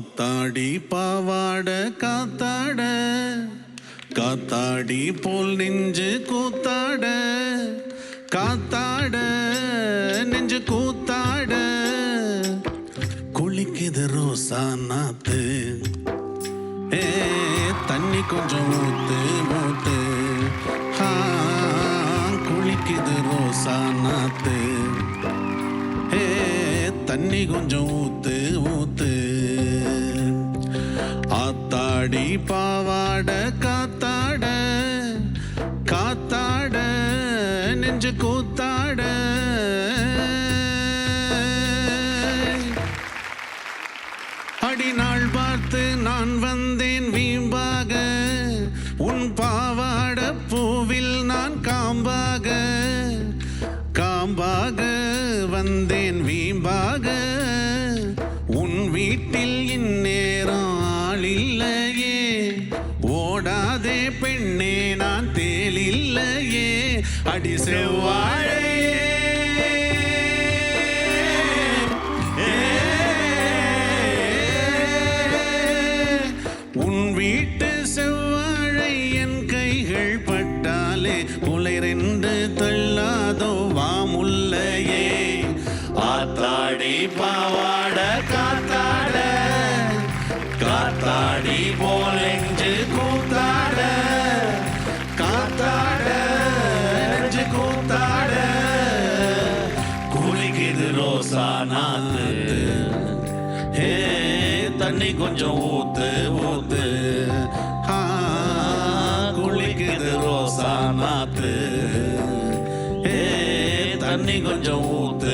காத்தாடி பாவாட காத்தாட. காத்தாடி போல் நெஞ்சு கூத்தாட. காத்தாட நெஞ்சு கூத்தாட. குளிக்குது ரோசா நாத்து. ஏ தண்ணி கொஞ்சம் ஊத்து மூத்து. குளிக்குது ரோசா நாத்து. ஏ தண்ணி கொஞ்சம் ஊத்து ஊத்து அடி பாவாட காத்தாட காத்தாட நெஞ்சு கூத்தாட. அடி நாள் பார்த்து நான் வந்தேன் வீம்பாக உன் பாவாட பூவில் நான் காம்பாக. காம்பாக வந்தேன் வீம்பாக. ஓடாதே பெண்ணே நான் தேலில்லையே. அடி செவ்வாழையே உன் வீட்டு செவ்வாழை என் கைகள் பட்டாலே உலை தள்ளாதோ வாமுல்லையே. ஆத்தாடி பாவாட காத்தாட. காத்தாடி போலெஞ்சு கூத்த கூத்தாட குளிக்குது ரோசா நாத்து. ஹே தண்ணி கொஞ்சம் ஊத்து ஊத்து. குளிக்குது ரோசா நாத்து. ஏ தண்ணி கொஞ்சம் ஊத்து